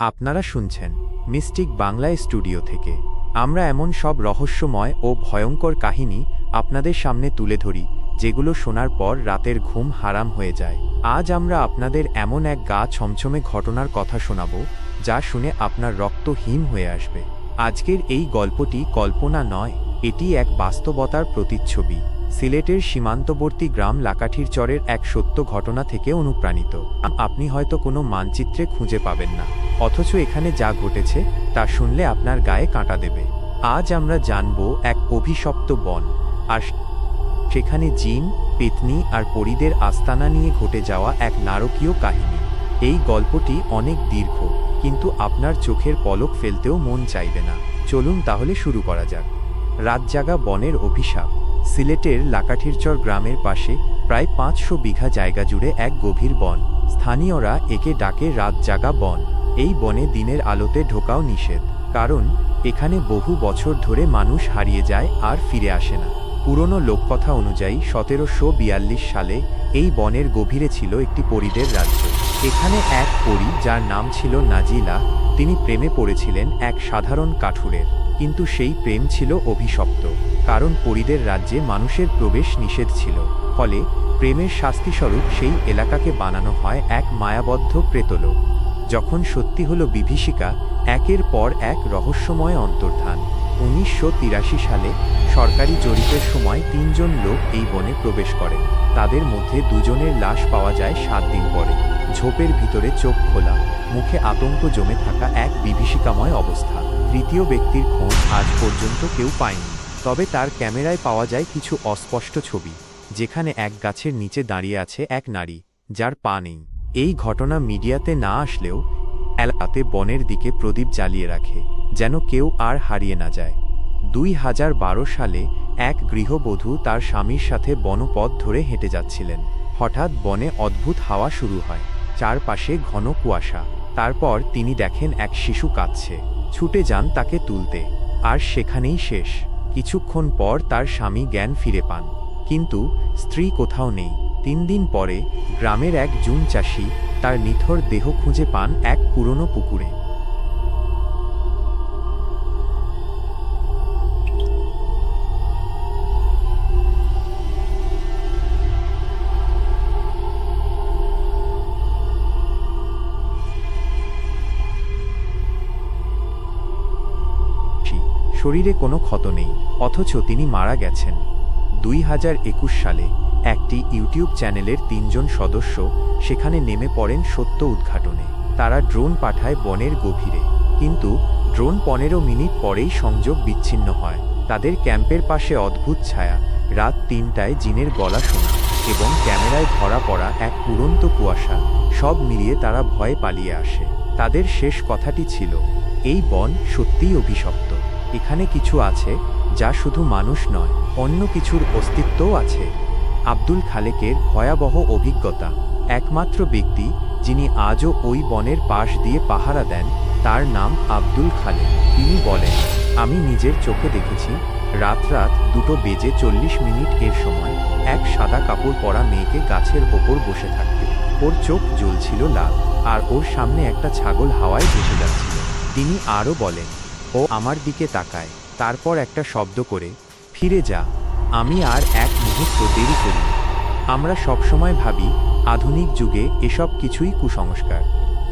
আপনারা শুনছেন মিস্টিক বাংলায় স্টুডিও থেকে। আমরা এমন সব রহস্যময় ও ভয়ঙ্কর কাহিনী আপনাদের সামনে তুলে ধরি, যেগুলো শোনার পর রাতের ঘুম হারাম হয়ে যায়। আজ আমরা আপনাদের এমন এক গা ছমছমে ঘটনার কথা শোনাব, যা শুনে আপনার রক্ত হিম হয়ে আসবে। আজকের এই গল্পটি কল্পনা নয়, এটি এক বাস্তবতার প্রতিচ্ছবি। সিলেটের সীমান্তবর্তী গ্রাম লাকাঠির চরের এক সত্য ঘটনা থেকে অনুপ্রাণিত। আপনি হয়তো কোনো মানচিত্রে খুঁজে পাবেন না, অথচ এখানে যা ঘটেছে, তা শুনলে আপনার গায়ে কাঁটা দেবে। আজ আমরা জানব এক অভিশপ্ত বন, আর সেখানে জিন, পেতনি আর পরিদের আস্তানা নিয়ে ঘটে যাওয়া এক নারকীয় কাহিনী। এই গল্পটি অনেক দীর্ঘ, কিন্তু আপনার চোখের পলক ফেলতেও মন চাইবে না। চলুন তাহলে শুরু করা যাক। রাতজাগা বনের অভিশাপ। সিলেটের লাকাঠিরচর গ্রামের পাশে প্রায় পাঁচশো বিঘা জায়গা জুড়ে এক গভীর বন। স্থানীয়রা একে ডাকে রাত জাগা বন। এই বনে দিনের আলোতে ঢোকাও নিষেধ, কারণ এখানে বহু বছর ধরে মানুষ হারিয়ে যায় আর ফিরে আসে না। পুরনো লোককথা অনুযায়ী সতেরোশো বিয়াল্লিশ সালে এই বনের গভীরে ছিল একটি পরিদের রাজ্য। এখানে এক পরী যার নাম ছিল নাজিলা, তিনি প্রেমে পড়েছিলেন এক সাধারণ কাঠুরের। কিন্তু সেই প্রেম ছিল অভিশপ্ত, কারণ পরিদের রাজ্যে মানুষের প্রবেশ নিষেধ ছিল, ফলে প্রেমের শাস্তিস্বরূপ সেই এলাকাকে বানানো হয় এক মায়াবদ্ধ প্রেতলোক। যখন সত্যি হল বিভীষিকা, একের পর এক রহস্যময় অন্তর্ধান। উনিশশো তিরাশি সালে সরকারি জরিপের সময় তিনজন লোক এই বনে প্রবেশ করে। তাদের মধ্যে দুজনের লাশ পাওয়া যায় সাত দিন পরে। ঝোপের ভিতরে চোখ খোলা, মুখে আতঙ্ক জমে থাকা এক বিভীষিকাময় অবস্থা। তৃতীয় ব্যক্তির খোঁজ আজ পর্যন্ত কেউ পায়নি। তবে তার ক্যামেরায় পাওয়া যায় কিছু অস্পষ্ট ছবি, যেখানে এক গাছের নিচে দাঁড়িয়ে আছে এক নারী, যার পা নেই। এই ঘটনা মিডিয়াতে না আসলেও এলাকাতে বনের দিকে প্রদীপ জ্বালিয়ে রাখে, যেন কেউ আর হারিয়ে না যায়। দুই হাজার বারো সালে এক গৃহবধূ তার স্বামীর সাথে বনপথ ধরে হেঁটে যাচ্ছিলেন। হঠাৎ বনে অদ্ভুত হাওয়া শুরু হয়, চারপাশে ঘন কুয়াশা। তারপর তিনি দেখেন এক শিশু কাঁদছে। ছুটে যান তাকে তুলতে। আর সেখানেই শেষ। কিছুক্ষণ পর তার স্বামী জ্ঞান ফিরে পান। কিন্তু স্ত্রী কোথাও নেই। তিন দিন পরে গ্রামের এক জুন চাষি তার নিথর দেহ খুঁজে পান এক পুরনো পুকুরে। শরীরে কোনো ক্ষত নেই, অথচ তিনি মারা গেছেন। দুই হাজার একুশ সালে একটি ইউটিউব চ্যানেলের তিনজন সদস্য সেখানে নেমে পড়েন সত্য উদ্ঘাটনে। তারা ড্রোন পাঠায় বনের গভীরে। কিন্তু ড্রোন পনেরো মিনিট পরেই সংযোগ বিচ্ছিন্ন হয়। তাদের ক্যাম্পের পাশে অদ্ভুত ছায়া, রাত তিনটায় জিনের গলা শোনা এবং ক্যামেরায় ধরা পড়া এক উড়ন্ত কুয়াশা, সব মিলিয়ে তারা ভয়ে পালিয়ে আসে। তাদের শেষ কথাটি ছিল, এই বন সত্যিই অভিশপ্ত। এখানে কিছু আছে যা শুধু মানুষ নয়, অন্য কিছুর অস্তিত্বও আছে। আব্দুল খালেকের ভয়াবহ অভিজ্ঞতা। একমাত্র ব্যক্তি যিনি আজও ওই বনের পাশ দিয়ে পাহারা দেন, তার নাম আব্দুল খালেক। তিনি বলেন, আমি নিজের চোখে দেখেছি রাত রাত দুটো বেজে চল্লিশ মিনিট এর সময়, এক সাদা কাপড় পরা মেয়েকে গাছের ওপর বসে থাকতে। ওর চোখ জ্বলছিল লাল, আর ওর সামনে একটা ছাগল হাওয়ায় ভেসে যাচ্ছিল। তিনি আরও বলেন ও আমার দিকে তাকায়, তারপর একটা শব্দ করে, ফিরে যা, আমি আর এক মুহূর্ত দেরি করি আমরা সবসময় ভাবি, আধুনিক যুগে এসব কিছুই কুসংস্কার।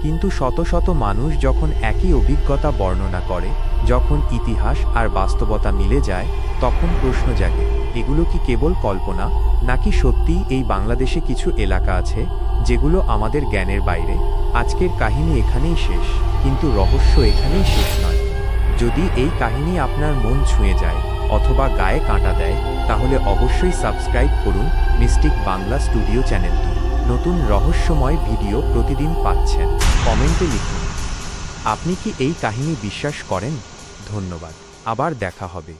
কিন্তু শত শত মানুষ যখন একই অভিজ্ঞতা বর্ণনা করে, যখন ইতিহাস আর বাস্তবতা মিলে যায়, তখন প্রশ্ন জাগে, এগুলো কি কেবল কল্পনা, নাকি সত্যিই এই বাংলাদেশে কিছু এলাকা আছে, যেগুলো আমাদের জ্ঞানের বাইরে? আজকের কাহিনী এখানেই শেষ, কিন্তু রহস্য এখানেই শেষ নয়। যদি এই কাহিনী আপনার মন ছুঁয়ে যায় অথবা গায়ে কাঁটা দেয়, তাহলে অবশ্যই সাবস্ক্রাইব করুন মিস্টিক বাংলা স্টুডিও চ্যানেলটি। নতুন রহস্যময় ভিডিও প্রতিদিন পাচ্ছেন। কমেন্টে লিখুন, আপনি কি এই কাহিনী বিশ্বাস করেন? ধন্যবাদ, আবার দেখা হবে।